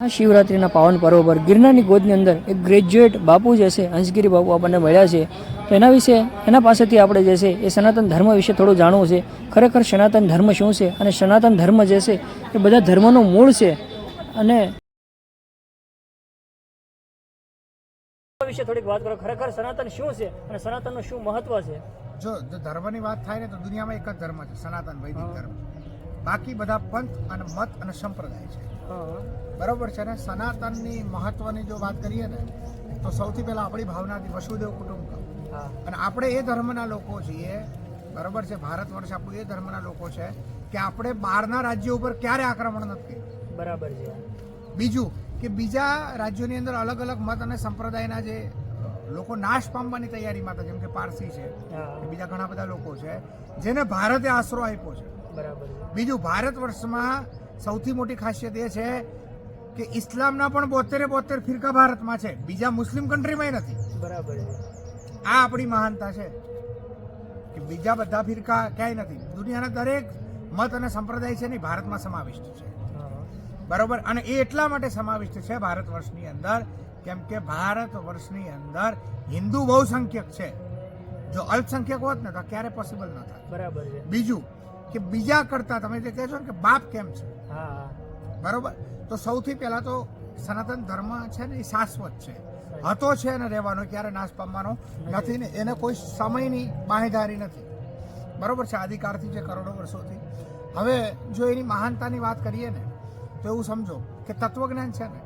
આ શિવરાત્રિના પાવન પર્વ પર ગિરનારની ગોદની અંદર એક ગ્રેજ્યુએટ બાપુ જે છે, હંસગીરી બાપુ આપણને મળ્યા છે. તો એના વિશે, એના પાસેથી આપણે જે છે, એ સનાતન ધર્મ વિશે થોડું જાણવું છે. ખરેખર સનાતન ધર્મ શું છે અને સનાતન ધર્મ જે છે, એ બધા ધર્મનું મૂળ છે અને વિશે થોડીક વાત કરો. ખરેખર સનાતન શું છે અને સનાતનનું શું મહત્વ છે? જો જો ધર્મની વાત થાય ને તો દુનિયામાં એક જ ધર્મ છે, સનાતન વૈદિક ધર્મ. બાકી બધા પંથ અને મત અને સંપ્રદાય છે. બરોબર છે ને? સનાતનની મહત્વની જો વાત કરીએ ને તો સૌથી પહેલાં આપણી ભાવનાથી વસુદેવ કુટુંબ અને આપણે એ ધર્મના લોકો છીએ બરોબર છે? ભારત વર્ષ આપણું એ ધર્મના લોકો છે કે આપણે બહારના રાજ્યો ઉપર ક્યારે આક્રમણ નથી બરાબર છે. બીજું કે બીજા રાજ્યોની અંદર અલગ અલગ મત અને સંપ્રદાયના જે લોકો નાશ પામવાની તૈયારીમાં હતા જેમ કે પારસી છે બીજા ઘણા બધા લોકો છે જેને ભારતે આશરો આપ્યો છે. બરાબર બીજું ભારત વર્ષમાં સૌથી મોટી ખાસિયત એ છે કે ઇસ્લામના પણ બોતેરે બોતેર ફિરકા ભારતમાં છે. બીજા મુસ્લિમ કન્ટ્રીમાં નથી. બરાબર આ આપણી મહાનતા છે કે બીજા બધા ફિરકા ક્યાંય નથી. દુનિયાના દરેક મત અને સંપ્રદાય છે ને ભારતમાં સમાવિષ્ટ છે. બરાબર? અને એ એટલા માટે સમાવિષ્ટ છે ભારત વર્ષની અંદર કેમ કે ભારત વર્ષની અંદર હિન્દુ બહુસંખ્યક છે. જો અલ્પસંખ્યક હોત ને તો ક્યારે પોસિબલ ન થાય બરાબર છે. બીજું કે બીજા કરતા તમે જે કહેશો ને કે બાપ કેમ છે? બરોબર? તો સૌથી પહેલા તો સનાતન ધર્મ છે ને એ શાશ્વત છે. હતો છે અને રહેવાનો ક્યારે નાશ પામવાનો નથી. ને એને કોઈ સમયની બાંહેધારી નથી. બરોબર છે? આદિકાળથી છે કરોડો વર્ષોથી. હવે જો એની મહાનતાની વાત કરીએ ને તો એવું સમજો કે તત્વજ્ઞાન છે ને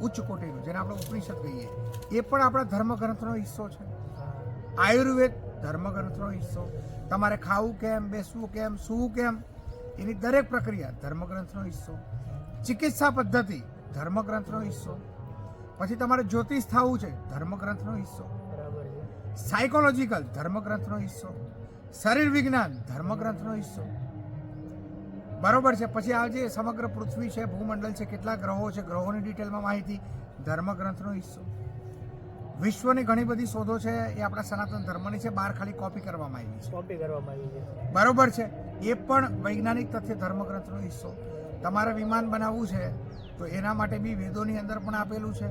ઉચ્ચ કોટીનું જેને આપણે ઉપનિષદ કહીએ એ પણ આપણા ધર્મગ્રંથનો હિસ્સો છે. આયુર્વેદ ધર્મગ્રંથનો હિસ્સો. તમારે ખાવું કેમ બેસવું કેમ સૂવું કેમ એની દરેક પ્રક્રિયા ધર્મગ્રંથનો હિસ્સો ચિકિત્સા પદ્ધતિ ધર્મગ્રંથનો હિસ્સો પછી તમારે જ્યોતિષ થવું છે ધર્મગ્રંથનો હિસ્સો બરાબર સાયકોલોજીકલ ધર્મગ્રંથનો હિસ્સો શરીર વિજ્ઞાન ધર્મગ્રંથનો હિસ્સો. બરોબર છે પછી આ જે સમગ્ર પૃથ્વી છે ભૂમંડળ છે કેટલા ગ્રહો છે ગ્રહોની ડિટેલમાં માહિતી ધર્મગ્રંથનો હિસ્સો. વિશ્વની ઘણી બધી શોધો છે એ આપણા સનાતન ધર્મની છે બહાર ખાલી કોપી કરવામાં આવી છે. કોપી કરવામાં આવી છે. બરોબર છે એ પણ વૈજ્ઞાનિક તથ્ય ધર્મગ્રંથનો હિસ્સો. તમારે વિમાન બનાવવું છે તો એના માટે બી વેદોની અંદર પણ આપેલું છે.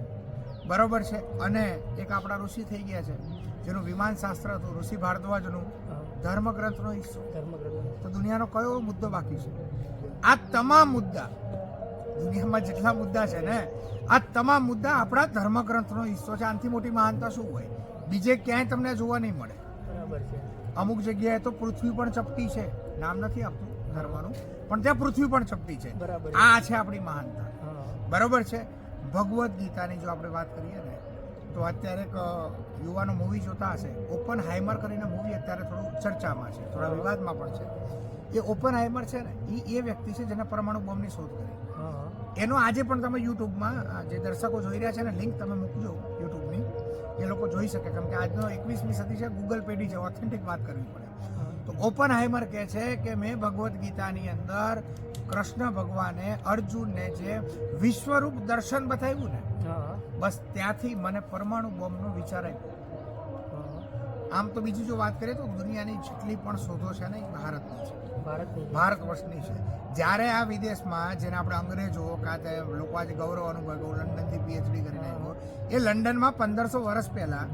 બરોબર છે? અને એક આપણા ઋષિ થઈ ગયા છે જેનું વિમાન શાસ્ત્ર હતું ઋષિ ભારદ્વાજનું ધર્મગ્રંથનો હિસ્સો. તો દુનિયાનો કયો મુદ્દો બાકી છે? આ તમામ મુદ્દા દુનિયામાં જેટલા મુદ્દા છે ને આ તમામ મુદ્દા આપણા ધર્મગ્રંથનો હિસ્સો છે. આનાથી મોટી મહાનતા શું હોય? બીજે ક્યાંય તમને જોવા નહીં મળે. બરાબર છે. અમુક જગ્યાએ તો પૃથ્વી પણ ચપટી છે. નામ નથી આપતું ધર્મનું પણ ત્યાં પૃથ્વી પણ ચપટી છે. આ છે આપણી મહાનતા. બરોબર છે? ભગવદ્ ગીતાની જો આપણે વાત કરીએ ને તો અત્યારે એક યુવાનો મૂવી જોતા હશે. ઓપન હાઈમર કરીને મૂવી અત્યારે થોડું ચર્ચામાં છે થોડા વિવાદમાં પણ છે. એ ઓપન હાઈમર છે ને એ એ વ્યક્તિ છે જેને પરમાણુ બોમ્બની શોધ કરી. એનો આજે પણ તમે યુટ્યુબમાં જે દર્શકો જોઈ રહ્યા છે ને લિંક તમે મૂકજો યુટ્યુબની. એ લોકો જોઈ શકે કેમ કે આજનો એકવીસમી સદી છે ગૂગલ પેઢી છે ઓથેન્ટિક વાત કરવી પડે. તો ઓપન હાઈમર કહે છે કે મેં ભગવદ્ ગીતાની અંદર કૃષ્ણ ભગવાને અર્જુનને જે વિશ્વરૂપ દર્શન બતાવ્યું ને બસ ત્યાંથી મને પરમાણુ બોમ્બનો વિચાર આવ્યો. આમ તો બીજી જો વાત કરીએ તો દુનિયાની જેટલી પણ શોધો છે ને એ ભારતની છે. ભારત વર્ષની છે. જ્યારે આ વિદેશમાં જેને આપણે અંગ્રેજો કાં તે લોકો આજે ગૌરવ અનુભવ લંડનથી પીએચડી કરીને આવ્યો એ લંડનમાં પંદરસો વર્ષ પહેલાં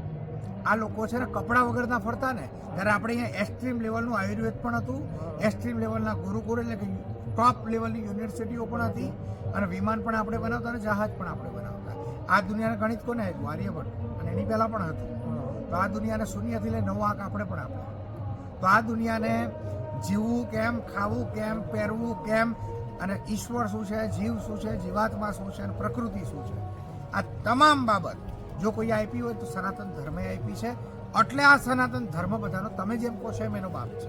આ લોકો છે ને કપડાં વગરના ફરતા ને, ત્યારે આપણે અહીંયા એક્સ્ટ્રીમ લેવલનું આયુર્વેદ પણ હતું. એક્સ્ટ્રીમ લેવલના ગુરુકુળ એટલે કે ટોપ લેવલની યુનિવર્સિટીઓ પણ હતી અને વિમાન પણ આપણે બનાવતા અને જહાજ પણ આપણે બનાવતા. આ દુનિયાના ગણિત કોને આવ્યું આર્યભટ્ટ અને એની પહેલાં પણ હતું. તો આ દુનિયાને શૂન્યથી લઈ નવો આંક આપણે પણ આપ્યો. તો આ દુનિયાને જીવવું કેમ, ખાવું કેમ, પહેરવું કેમ, અને ઈશ્વર શું છે, જીવ શું છે, જીવાત્મા શું છે, અને પ્રકૃતિ શું છે? આ તમામ બાબત જો કોઈ આપી હોય તો સનાતન ધર્મે આપી છે. એટલે આ સનાતન ધર્મ બધાનો તમે જેમ કહો છો એમ એનો બાપ છે.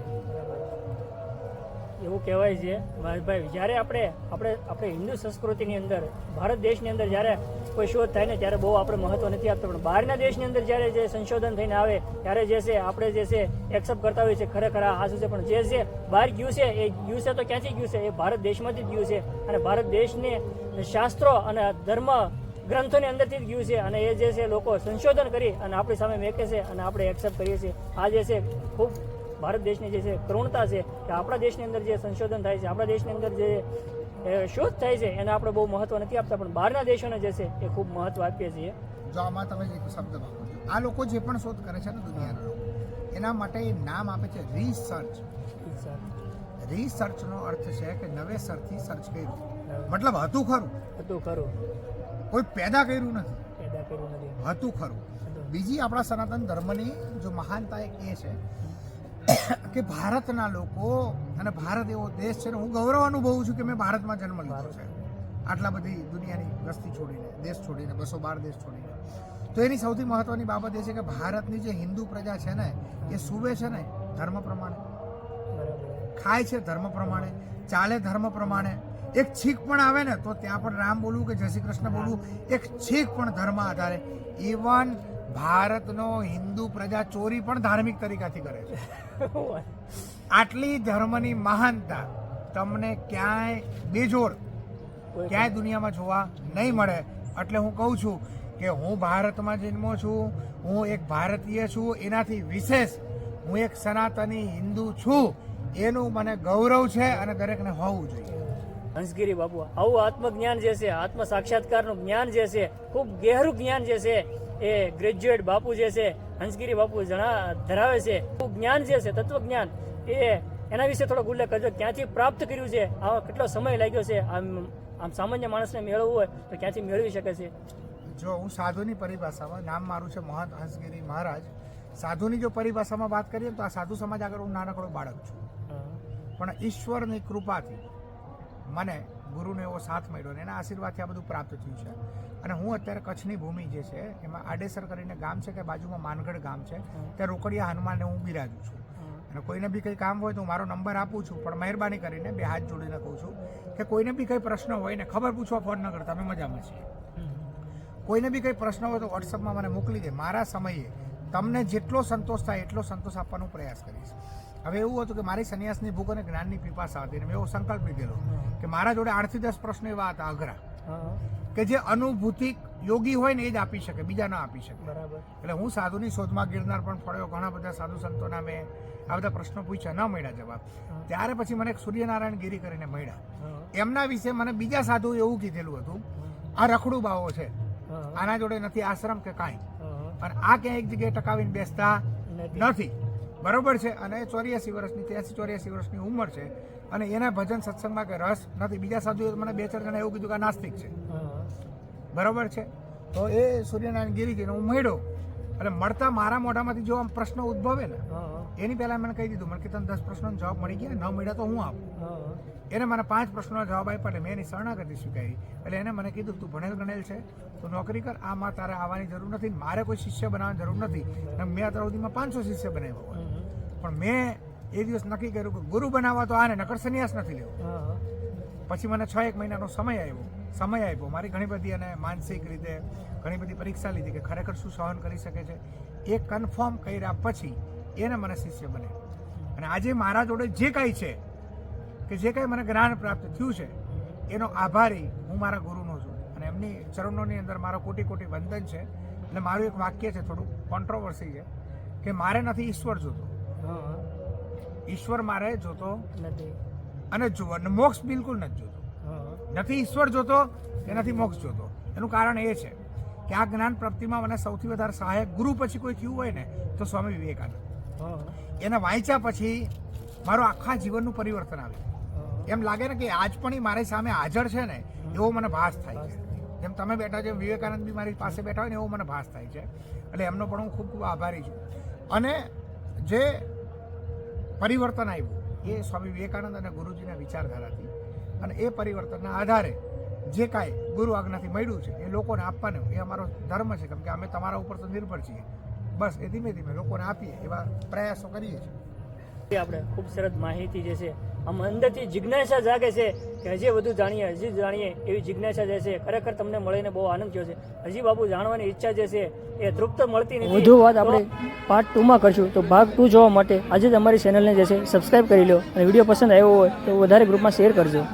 એવું કહેવાય છે ભાઈ જ્યારે આપણે આપણે આપણે હિન્દુ સંસ્કૃતિની અંદર, ભારત દેશની અંદર જ્યારે કોઈ શોધ થાય ને, ત્યારે બહુ આપણે મહત્વ નથી આપતો. પણ બહારના દેશની અંદર જ્યારે જે સંશોધન થઈને આવે, ત્યારે જે છે, આપણે જે છે એક્સેપ્ટ કરતા હોઈએ છીએ. ખરેખર આ હાસું છે. પણ જે છે, બહાર ગયું છે, એ ગયું છે તો ક્યાંથી ગયું છે? એ ભારત દેશમાંથી જ ગયું છે. અને ભારત દેશને શાસ્ત્રો અને ધર્મ ગ્રંથોની અંદરથી જ ગયું છે અને એ જે છે લોકો સંશોધન કરી અને આપણી સામે મેકે છે અને આપણે એક્સેપ્ટ કરીએ છીએ. આ જે છે ખૂબ ભારત દેશની જે છે કરુણતા છે કે આપણા દેશની અંદર જે સંશોધન થાય છે આપણા દેશની અંદર જે શોધ થાય છે એને આપણે બહુ મહત્વ નથી આપતા પણ બહારના દેશોને જે છે એ ખૂબ મહત્વ આપીએ છીએ. જો આમાં તમે એક શબ્દ વાપરો છો. આ લોકો જે પણ શોધ કરે છે ને દુનિયાના લોકો એના માટે નામ આપે છે રિસર્ચ રિસર્ચનો અર્થ છે કે નવેસરથી સર્ચ કર્યું. મતલબ હતું ખરું. હતું ખરું. કોઈ પેદા કર્યું નથી. પેદા કર્યું નથી. હતું ખરું. બીજી આપણા સનાતન ધર્મની જો મહાનતા એક એ છે કે ભારતના લોકો અને ભારત એવો દેશ છે ને હું ગૌરવ અનુભવું છું કે મેં ભારતમાં જન્મ લીધો છે. આટલા બધી દુનિયાની વસ્તી છોડીને દેશ છોડીને બસો બાર દેશ છોડીને. તો એની સૌથી મહત્વની બાબત એ છે કે ભારતની જે હિન્દુ પ્રજા છે ને એ સુવે છે ને ધર્મ પ્રમાણે? ખાય છે ધર્મ પ્રમાણે ચાલે ધર્મ પ્રમાણે એક છીક પણ આવે ને તો ત્યાં પણ રામ બોલવું કે જય શ્રી કૃષ્ણ બોલવું એક છીક પણ ધર્મ આધારે. ઇવન ભારતનો હિન્દુ પ્રજા ચોરી પણ ધાર્મિક તરીકાથી કરે છે. આટલી ધર્મની મહાનતા તમને ક્યાંય બેજોડ ક્યાંય દુનિયામાં જોવા નહીં મળે. એટલે હું કહું છું કે હું ભારતમાં જન્મો છું હું એક ભારતીય છું એનાથી વિશેષ હું એક સનાતની હિન્દુ છું. એનું મને ગૌરવ છે અને દરેકને હોવું જોઈએ. હંસગીરી બાપુ આવું આત્મજ્ઞાન જે છે આત્મ સાક્ષાત્કારનું જ્ઞાન જે છે ખૂબ ગહેરું જ્ઞાન જે છે એ ગ્રેજ્યુએટ બાપુ જે છે હંસગીરી બાપુ જણા ધરાવે છે. ખૂબ જ્ઞાન જે છે તત્વજ્ઞાન એ એના વિશે થોડોક ઉલ્લેખ કરજો. ક્યાંથી પ્રાપ્ત કર્યું છે આવા કેટલો સમય લાગ્યો છે આમ આમ સામાન્ય માણસને મેળવવું હોય તો ક્યાંથી મેળવી શકે છે? જો હું સાધુની પરિભાષામાં નામ મારું છે મહંત હંસગીરી મહારાજ. સાધુની જો પરિભાષામાં વાત કરીએ તો આ સાધુ સમાજ આગળ હું નાનકડો બાળક છું. પણ ઈશ્વરની કૃપાથી મને ગુરુનો એવો સાથ મળ્યો અને એના આશીર્વાદથી આ બધું પ્રાપ્ત થયું છે. અને હું અત્યારે કચ્છની ભૂમિ જે છે એમાં આડેસર કરીને ગામ છે કે બાજુમાં માનગઢ ગામ છે ત્યાં રોકડિયા હનુમાનને હું બિરાજું છું. અને કોઈને બી કંઈ કામ હોય તો હું મારો નંબર આપું છું પણ મહેરબાની કરીને બે હાથ જોડીને કહું છું કે કોઈને બી કંઈ પ્રશ્ન હોય ને ખબર પૂછવા ફોન ન કરતા અમે મજામાં છીએ. કોઈને બી કંઈ પ્રશ્ન હોય તો વોટ્સઅપમાં મને મોકલી દે. મારા સમયે તમને જેટલો સંતોષ થાય એટલો સંતોષ આપવાનો પ્રયાસ કરીશ. હવે એવું હતું કે મારી સંન્યાસની ભૂખ અને જ્ઞાનની પીપાસા હતી. મેં એવો સંકલ્પ લીધેલો કે મારા જોડે આઠથી દસ પ્રશ્નો એવા હતા અઘરા. કે જે અનુભૂતિક યોગી હોય ને એ જ આપી શકે બીજા ન આપી શકે. બરાબર. એટલે હું સાધુની શોધમાં ગિરનાર પણ ફળ્યો. ઘણા બધા સાધુ સંતોના મેં આ બધા પ્રશ્નો પૂછ્યા ન મળ્યા જવાબ. ત્યારે પછી મને સૂર્યનારાયણ ગિરી કરીને મળ્યા. એમના વિશે મને બીજા સાધુ એવું કીધેલું હતું આ રખડું બાવો છે. આના જોડે નથી આશ્રમ કે કાંઈ. અને આ ક્યાંય એક જગ્યાએ ટકાવીને બેસતા નથી. બરોબર છે અને ચોર્યાસી વર્ષની ત્યાંસી ચોર્યાસી વર્ષની ઉંમર છે અને એના ભજન સત્સંગમાં કે રસ નથી. બીજા સાધુએ મને બે ચાર જણા એવું કીધું કે નાસ્તિક છે. બરોબર છે? તો એ સૂર્યનારાયણ ગિરીજીને હું મળ્યો. એટલે મળતા મારા મોઢામાંથી જો આમ પ્રશ્ન ઉદ્ભવે ને એની પહેલાં મને કહી દીધું મને કે તને દસ પ્રશ્નોનો જવાબ મળી ગયા ન મળ્યા તો હું આપું. એને મને પાંચ પ્રશ્નોનો જવાબ આપ્યા એટલે મેં એની શરણાગતિ સ્વીકારી. એટલે એને મને કીધું તું ભણેલ ગણેલ છે તું નોકરી કર આમાં તારે આવવાની જરૂર નથી મારે કોઈ શિષ્ય બનાવવાની જરૂર નથી. અને મેં અત્યાર સુધીમાં પાંચસો શિષ્ય બનાવ્યા હોય. પણ મેં એ દિવસ નક્કી કર્યું કે ગુરુ બનાવવા તો આને નકર સંન્યાસ નથી લેવો. પછી મને છ એક મહિનાનો સમય આવ્યો. સમય આપ્યો. મારી ઘણી બધી અને માનસિક રીતે ઘણી બધી પરીક્ષા લીધી કે ખરેખર શું સહન કરી શકે છે. એ કન્ફર્મ કર્યા પછી એને મને શિષ્ય બને. અને આજે મારા જોડે જે કાંઈ છે કે જે કાંઈ મને જ્ઞાન પ્રાપ્ત થયું છે એનો આભારી હું મારા ગુરુનો છું. અને એમની ચરણોની અંદર મારો કોટી કોટી વંદન છે. અને મારું એક વાક્ય છે થોડું કોન્ટ્રોવર્સી છે કે મારે નથી ઈશ્વર જોતો. ઈશ્વર મારે જોતો નથી. અને મોક્ષ બિલકુલ નથી જોતો. નથી ઈશ્વર જોતો કે નથી મોક્ષ જોતો. એનું કારણ એ છે કે આ જ્ઞાન પ્રાપ્તિમાં મને સૌથી વધારે સહાયક ગુરુ પછી કોઈ થયું હોય ને તો સ્વામી વિવેકાનંદ. એને વાંચ્યા પછી મારું આખા જીવનનું પરિવર્તન આવ્યું. એમ લાગે ને કે આજ પણ એ મારી સામે હાજર છે ને એવો મને ભાસ થાય છે. જેમ તમે બેઠા છો વિવેકાનંદ બી મારી પાસે બેઠા હોય ને એવો મને ભાસ થાય છે. એટલે એમનો પણ હું ખૂબ ખૂબ આભારી છું. અને જે પરિવર્તન આવ્યું. એ સ્વામી વિવેકાનંદ અને ગુરુજીના વિચારધારાથી અને એ પરિવર્તનના આધારે જે કાંઈ ગુરુ આજ્ઞાથી મળ્યું છે, એ લોકોને આપવાનું, એ અમારો ધર્મ છે. કેમ કે અમે તમારા ઉપર તો નિર્ભર છીએ. બસ એ ધીમે ધીમે લોકોને આપીએ એવા પ્રયાસો કરીએ છીએ. આપણે ખૂબ સરસ માહિતી જે છે આમ અંદરથી જિજ્ઞાસા જાગે છે કે હજી વધુ જાણીએ હજી જાણીએ એવી જિજ્ઞાસા જે છે ખરેખર તમને મળીને બહુ આનંદ થયો છે. હજી બાબુ જાણવાની ઈચ્છા જે છે એ તૃપ્ત મળતી નથી. વધુ વાત આપણે પાર્ટ ટુમાં કરશું. તો ભાગ ટુ જોવા માટે આજે જ અમારી ચેનલને જે છે સબસ્ક્રાઇબ કરી લો અને વીડિયો પસંદ આવ્યો હોય તો વધારે ગ્રુપમાં શેર કરજો.